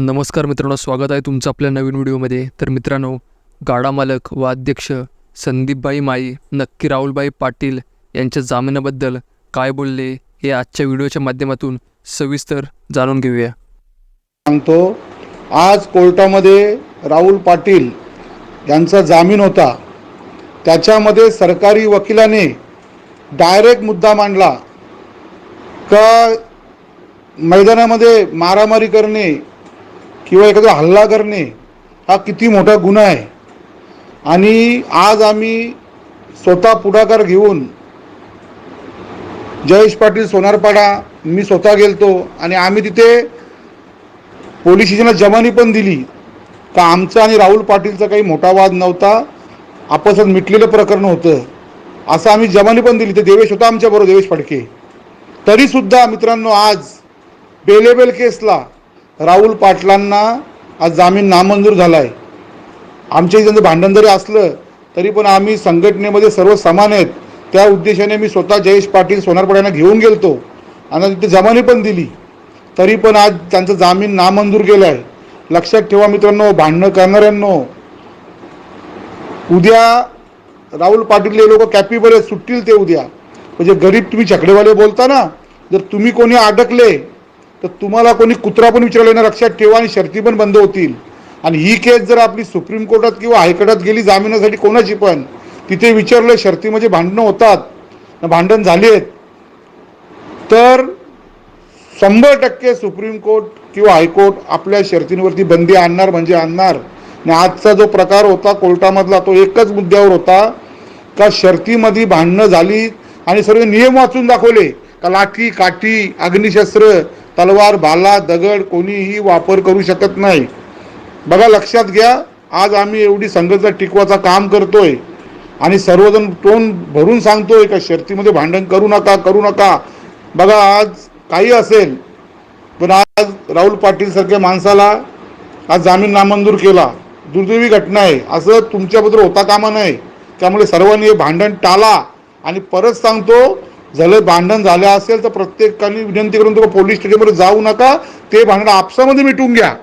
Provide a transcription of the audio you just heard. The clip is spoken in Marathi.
नमस्कार मित्रांनो स्वागत आहे तुमचं आपल्या नवीन व्हिडिओमध्ये. तर मित्रांनो गाडा मालक व अध्यक्ष संदीपबाई माई नक्की राहुलबाई पाटील यांच्या जामिनाबद्दल काय बोलले हे आजच्या व्हिडिओच्या माध्यमातून सविस्तर जाणून घेऊया. सांगतो आज कोर्टामध्ये राहुल पाटील यांचा जामीन होता. त्याच्यामध्ये सरकारी वकिलाने डायरेक्ट मुद्दा मांडला. का मैदानामध्ये मारामारी करणे किंवा एखादा हल्ला करणे हा किती मोठा गुन्हा आहे. आणि आज आम्ही स्वतः पुढाकार घेऊन जयेश पाटील सोनारपाडा मी स्वतः गेलतो आणि आम्ही तिथे पोलीस स्टेशनला जमानी पण दिली. का आमचा आणि राहुल पाटीलचा काही मोठा वाद नव्हता. आपसात मिटलेलं प्रकरण होतं. असं आम्ही जमानी पण दिली. ते देवेश होता आमच्याबरोबर देवेश फडके. तरीसुद्धा मित्रांनो आज बेलेबेल केसला राहुल पाटलांना आज जामीन नामंजूर झाला आहे आमच्या इथं भांडण जरी असलं तरी पण आम्ही संघटनेमध्ये सर्व समान आहेत. त्या उद्देशाने मी स्वतः जयेश पाटील सोनारपड्यांना घेऊन गेलतो. आणि तिथे जमानी पण दिली. तरी पण आज त्यांचं जामीन नामंजूर केलं आहे लक्षात ठेवा मित्रांनो भांडणं करणाऱ्यांनो. उद्या राहुल पाटील हे लोक कॅपिबल सुटतील ते उद्या. म्हणजे गरीब तुम्ही छकडेवाले बोलता ना जर तुम्ही कोणी अडकले तर तुम्हाला कोणी कुत्रा पण विचारले ना लक्षात ठेवा आणि शर्ती पण बंद होतील. आणि ही केस जर आपली सुप्रीम कोर्टात किंवा हायकोर्टात गेली जामिनासाठी कोणाची पण तिथे विचारलं शर्ती म्हणजे भांडणं होतात भांडण झाली आहेत तर शंभर टक्के सुप्रीम कोर्ट किंवा हायकोर्ट आपल्या शर्तींवरती बंदी आणणार म्हणजे आणणार. आणि आजचा जो प्रकार होता कोर्टामधला तो एकच मुद्द्यावर होता का शर्तीमध्ये भांडणं झाली आणि सर्व नियम वाचून दाखवले का लाठी काठी अग्निशस्त्र तलवार भाला दगड कोणीही वापर करू शकत नाही. बघा लक्षात घ्या आज आम्ही एवढी संघर्ष टिकवायचा काम करतोय. आणि सर्वजण तोंड भरून सांगतोय का शर्तीमध्ये भांडण करू नका करू नका. बघा आज काही असेल पण आज राहुल पाटील सारख्या माणसाला आज जामीन नामंजूर केला. दुर्दैवी घटना आहे. असं तुमच्याबद्दल होता कामा नये. त्यामुळे सर्वांनी हे भांडण टाला आणि परत सांगतो झालं भांडण झालं असेल तर प्रत्येकाने विनंती करून तुला पोलीस स्टेशनमध्ये जाऊ नका. ते भांडण आपसामध्ये मिटून घ्या.